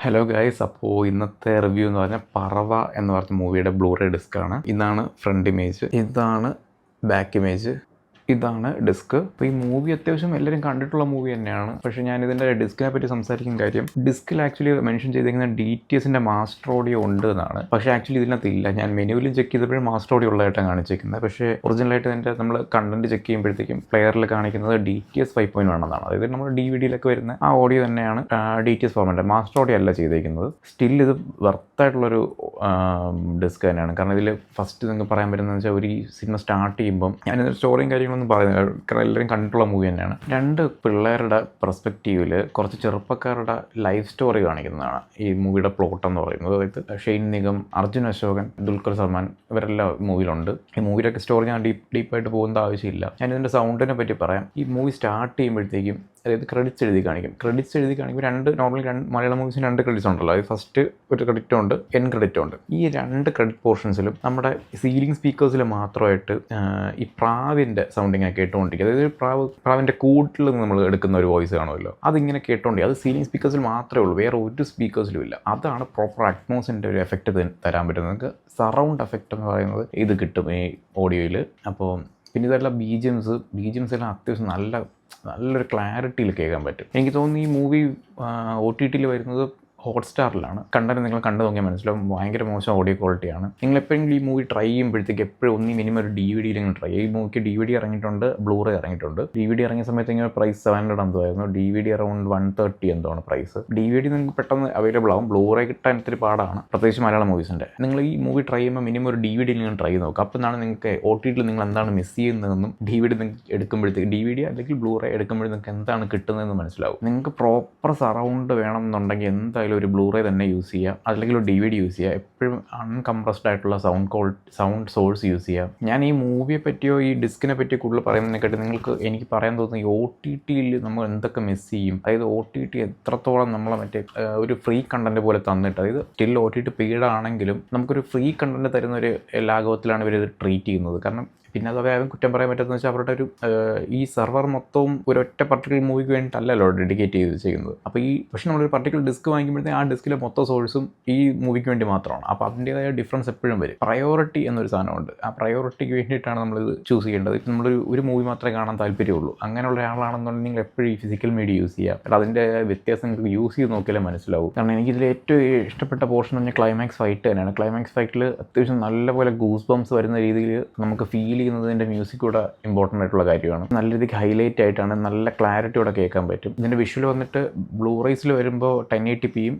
Hello guys അപ്പോൾ ഇന്നത്തെ review എന്ന് പറഞ്ഞാൽ പറവ എന്ന് പറഞ്ഞ മൂവിയുടെ ബ്ലൂറേ ഡിസ്ക് ആണ്. ഇതാണ് ഫ്രണ്ട് ഇമേജ് ഇതാണ് ബാക്ക് ഇമേജ് ഇതാണ് ഡിസ്ക്. അപ്പോൾ ഈ മൂവി അത്യാവശ്യം എല്ലാവരും കണ്ടിട്ടുള്ള മൂവി തന്നെയാണ്. പക്ഷെ ഞാൻ ഇതിന്റെ ഡിസ്കിനെ പറ്റി സംസാരിക്കുന്ന കാര്യം ഡിസ്കിൽ ആക്ച്വലി മെൻഷൻ ചെയ്തിരിക്കുന്ന ഡി ടി എസിന്റെ മാസ്റ്റർ ഓഡിയോ ഉണ്ട് എന്നാണ്. പക്ഷെ ആക്ച്വലി ഇതിനകത്ത് ഇല്ല ഞാൻ മെനുവിലും ചെക്ക് ചെയ്തപ്പോഴും മാസ്റ്റർ ഓഡിയോ ഉള്ളതായിട്ടാണ് കാണിച്ചിരിക്കുന്നത്. പക്ഷേ ഒറിജിനലായിട്ട് ഇതിന്റെ നമ്മൾ കണ്ടന്റ് ചെക്ക് ചെയ്യുമ്പോഴത്തേക്കും പ്ലെയറിൽ കാണിക്കുന്നത് D T S five point one എന്നാണ്. അതായത് നമ്മൾ ഡി വി ഡിയിലൊക്കെ വരുന്ന ആ ഓഡിയോ തന്നെയാണ് D T S format master audio അല്ല ചെയ്തിരിക്കുന്നത് സ്റ്റിൽ ഇത് വർത്ത് വർത്തായിട്ടുള്ളൊരു ഡിസ്ക് തന്നെയാണ്. കാരണം ഇതിൽ ഫസ്റ്റ് നിങ്ങൾക്ക് പറയാൻ പറ്റുന്നത് വെച്ചാൽ ഒരു സിനിമ സ്റ്റാർട്ട് ചെയ്യുമ്പം ഞാനിത് സ്റ്റോറിയും കാര്യങ്ങളൊന്നും പറയുന്നില്ല പറയുന്നത് എല്ലാവരും കണ്ടിട്ടുള്ള മൂവി തന്നെയാണ്. രണ്ട് പിള്ളേരുടെ പെർസ്പെക്റ്റീവിൽ കുറച്ച് ചെറുപ്പക്കാരുടെ ലൈഫ് സ്റ്റോറി കാണിക്കുന്നതാണ്. ഈ മൂവിയുടെ പ്ലോട്ട് എന്ന് പറയുന്നത്. അതായത് ഷെയ്ൻ നിഗം അർജുൻ അശോകൻ ദുൽഖർ സൽമാൻ ഇവരെല്ലാം മൂവിയിലുണ്ട് ഈ മൂവിയിലൊക്കെ സ്റ്റോറി ഞാൻ ഡീപ്പ് ഡീപ്പായിട്ട് പോകുന്ന ആവശ്യമില്ല. ഞാൻ ഇതിന്റെ സൗണ്ടിനെ പറ്റി പറയാം. ഈ മൂവി സ്റ്റാർട്ട് ചെയ്യുമ്പോഴത്തേക്കും അതായത് ക്രെഡിറ്റ്സ് എഴുതി കാണിക്കും. ക്രെഡിറ്റ്സ് എഴുതി കാണിക്കുമ്പോൾ രണ്ട് നോർമൽ രണ്ട് മലയാളം മൂവീസിന് രണ്ട് ക്രെഡിറ്റ്സ് ഉണ്ടല്ലോ. അതായത് ഫസ്റ്റ് ഒരു ക്രെഡിറ്റ് ഉണ്ട് എൻ ക്രെഡിറ്റ് ഉണ്ട്. ഈ രണ്ട് ക്രെഡിറ്റ് പോർഷൻസിലും നമ്മുടെ സീലിംഗ് സ്പീക്കേഴ്സിൽ മാത്രമായിട്ട് ഈ പ്രാവിന്റെ സൗണ്ടിങ് ഒക്കെ കേട്ടുകൊണ്ടിരിക്കുക. അതായത് പ്രാവ് പ്രാവിന്റെ കൂട്ടിൽ നിന്ന് നമ്മൾ എടുക്കുന്ന ഒരു വോയിസ് കാണുമല്ലോ. അതിങ്ങനെ കേട്ടുകൊണ്ടിരിക്കുക. അത് സീലിംഗ് സ്പീക്കേഴ്സിൽ മാത്രമേ ഉള്ളൂ. വേറെ ഒരു സ്പീക്കേഴ്സിലും ഇല്ല. അതാണ് പ്രോപ്പർ അറ്റ്മോസിന്റെ ഒരു എഫക്റ്റ് തരാൻ പറ്റുന്നത്. നമുക്ക് സറൗണ്ട് എഫക്റ്റ് എന്ന് പറയുന്നത് ഇത് കിട്ടും ഈ ഓഡിയോയിൽ അപ്പോൾ പിന്നെ ഇതെല്ലാം ബീജിയംസ് ബീജിയംസ് എല്ലാം അത്യാവശ്യം നല്ല നല്ലൊരു ക്ലാരിറ്റിയിൽ കേൾക്കാൻ പറ്റും. എനിക്ക് തോന്നുന്നു ഈ മൂവി ഒ ടി ടിയിൽ വരുന്നത് ഹോട്ട്സ്റ്റാറിലാണ്. കണ്ടത് നിങ്ങൾ കണ്ടു നോക്കിയാൽ മനസ്സിലാവും ഭയങ്കര മോശം ഓഡിയോ ക്വാളിറ്റിയാണ്. നിങ്ങൾ എപ്പോഴെങ്കിലും ഈ മൂവി ട്രൈ ചെയ്യുമ്പോഴത്തേക്ക് എപ്പോഴും ഒന്നും മിനിമം ഒരു ഡി വി ഡിയിലെങ്കിലും ട്രൈ ഈ മൂവിക്ക് ഡി വി ഡി ഇറങ്ങിയിട്ടുണ്ട് ബ്ലൂറേ ഇറങ്ങിയിട്ടുണ്ട്. ഡി വി ഡി ഇറങ്ങിയ സമയത്ത് ഇങ്ങനെ പ്രൈസ് സെവൻ ഹൺഡ്രഡ് എന്തോ ആയിരുന്നു. D V D around one thirty എന്താണ് പ്രൈസ് ഡി വി ഡി നിങ്ങൾക്ക് പെട്ടെന്ന് അവൈലബിൾ ആവും. ബ്ലൂറേ കിട്ടാൻ ഇത്തിരി പാടാണ്. പ്രത്യേകിച്ച് മലയാളം മൂവീസിന്റെ നിങ്ങൾ ഈ മൂവി ട്രൈ ചെയ്യുമ്പോൾ മിനിമം ഒരു ഡി വി ഡിയിൽ നിങ്ങൾ ട്രൈ നോക്കുക അപ്പോൾ എന്നാണ് നിങ്ങൾക്ക് ഒ ടി ടിയിൽ നിങ്ങൾ എന്താണ് മിസ് ചെയ്യുന്നതെന്നും ഡി വി ഡി നിങ്ങൾക്ക് എടുക്കുമ്പോഴത്തേക്ക് ഡി വി ഡി അല്ലെങ്കിൽ ബ്ലൂറേ നിങ്ങൾക്ക് എന്താണ് കിട്ടുന്നതെന്ന് മനസ്സിലാവും. നിങ്ങൾക്ക് പ്രോപ്പർ സറൗണ്ട് വേണം എന്നുണ്ടെങ്കിൽ എന്തായാലും ഒരു ബ്ലൂറേ തന്നെ യൂസ് ചെയ്യുക അല്ലെങ്കിൽ ഒരു ഡി വി ഡി യൂസ് ചെയ്യുക എപ്പോഴും അൺകംപ്രസ്ഡ് ആയിട്ടുള്ള sound quality sound source use ചെയ്യുക ഞാൻ ഈ മൂവിയെ പറ്റിയോ ഈ ഡിസ്കിനെ പറ്റിയോ കൂടുതൽ പറയുന്നതിനെക്കാട്ടി നിങ്ങൾക്ക് എനിക്ക് പറയാൻ തോന്നുന്നത് ഒ ടി ടിയിൽ നമ്മൾ എന്തൊക്കെ മിസ് ചെയ്യും. അതായത് ഒ ടി ടി എത്രത്തോളം നമ്മളെ മറ്റേ ഒരു ഫ്രീ കണ്ടന്റ് പോലെ തന്നിട്ട് അതായത് still O T T paid ആണെങ്കിലും നമുക്കൊരു ഫ്രീ കണ്ടന്റ് തരുന്ന ഒരു ലാഘവത്തിലാണ് ഇവർ ഇത് ട്രീറ്റ് ചെയ്യുന്നത്. കാരണം പിന്നെ അത് വേഗം കുറ്റം പറയാൻ പറ്റുന്നത് വെച്ചാൽ അവരുടെ ഒരു ഈ സെർവർ മൊത്തവും ഒരു ഒറ്റ പർട്ടിക്കുലർ മൂവിക്ക് വേണ്ടിയിട്ടല്ലല്ലോ ഡെഡിക്കേറ്റ് ചെയ്ത് ചെയ്യുന്നത് അപ്പോൾ ഈ പക്ഷേ നമ്മളൊരു പർട്ടിക്കുലർ ഡിസ്ക് വാങ്ങിക്കുമ്പോഴത്തേക്ക് ആ ഡിസ്കിലെ മൊത്തം സോഴ്സും ഈ മൂവിക്ക് വേണ്ടി മാത്രമാണ്. അപ്പോൾ അതിന്റേതായ ഡിഫറൻസ് എപ്പോഴും വരും. പ്രയോറിറ്റി എന്നൊരു സാധനമുണ്ട്. ആ പ്രയോറിറ്റിക്ക് വേണ്ടിയിട്ടാണ് നമ്മളിത് ചൂസ് ചെയ്യേണ്ടത്. ഇപ്പം നമ്മളൊരു ഒരു മൂവി മാത്രമേ കാണാൻ താല്പര്യമുള്ളൂ. അങ്ങനെയുള്ള ഒരാളാണെന്നുണ്ടെങ്കിൽ നിങ്ങൾ എപ്പോഴും ഈ ഫിസിക്കൽ മീഡിയ യൂസ് ചെയ്യുക. അപ്പോൾ അതിന്റെ വ്യത്യാസം നിങ്ങൾക്ക് യൂസ് ചെയ്ത് നോക്കിയാലേ മനസ്സിലാവും. കാരണം എനിക്കിതിൽ ഏറ്റവും ഇഷ്ടപ്പെട്ട പോർഷൻ എന്ന് പറഞ്ഞാൽ ക്ലൈമാക്സ് ഫൈറ്റ് തന്നെയാണ്. ക്ലൈമാക്സ് ഫൈറ്റിൽ അത്യാവശ്യം നല്ലപോലെ ഗൂസ് ബംസ് വരുന്ന രീതിയിൽ നമുക്ക് ഫീൽ ചെയ്യുന്നതിന്റെ മ്യൂസിക് കൂടെ ഇമ്പോർട്ടന്റ് ആയിട്ടുള്ള കാര്യമാണ്. നല്ല രീതിക്ക് ഹൈലൈറ്റ് ആയിട്ടാണ് നല്ല ക്ലാരിറ്റിയോടെ കേൾക്കാൻ പറ്റും. ഇതിന്റെ വിഷ്വൽ വന്നിട്ട് ബ്ലൂറൈസിൽ വരുമ്പോൾ ടെൻ എയ്റ്റി പിയും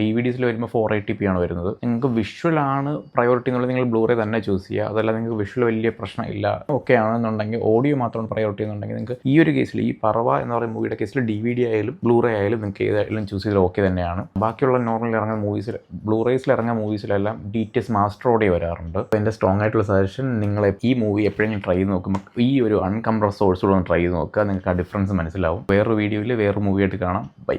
ഡി വി ഡിസിൽ വരുമ്പോൾ ഫോർ എയ്റ്റി പി ആണ് വരുന്നത്. നിങ്ങൾക്ക് വിഷ്വൽ ആണ് പ്രയോറിറ്റി എന്നുള്ളത് നിങ്ങൾ ബ്ലൂറേ തന്നെ ചൂസ് ചെയ്യുക. അതല്ല നിങ്ങൾക്ക് വിഷ്വൽ വലിയ പ്രശ്നമില്ല. ഓക്കെ ആണെന്നുണ്ടെങ്കിൽ ഓഡിയോ മാത്രം പ്രയോറിറ്റി എന്നുണ്ടെങ്കിൽ നിങ്ങൾക്ക് ഈ ഒരു കേസിൽ ഈ പറവ എന്ന് പറയുന്ന മൂവിയുടെ കേസിൽ ഡി വി ഡി ആയാലും ബ്ലൂറേ ആയാലും നിങ്ങൾക്ക് ഏതായാലും ചൂസ് ചെയ്താൽ ഓക്കെ തന്നെയാണ്. ബാക്കിയുള്ള നോർമലി ഇറങ്ങുന്ന മൂവീസിൽ ബ്ലൂറേസിൽ ഇറങ്ങുന്ന മൂവീസിലെല്ലാം D T S master audio വരാറുണ്ട്. എന്റെ സ്ട്രോങ് ആയിട്ടുള്ള സജഷൻ നിങ്ങളെ ഈ മൂവി എപ്പോഴെങ്കിലും ട്രൈ ചെയ്ത് നോക്കുമ്പോൾ ഈ ഒരു അൺകംപ്രസ് സോഴ്സുകളൊന്ന് ട്രൈ ചെയ്ത് നോക്കുക. നിങ്ങൾക്ക് ആ ഡിഫറൻസ് മനസ്സിലാവും. വേറൊരു വീഡിയോയിൽ വേറൊരു മൂവിയായിട്ട് കാണാം. ബൈ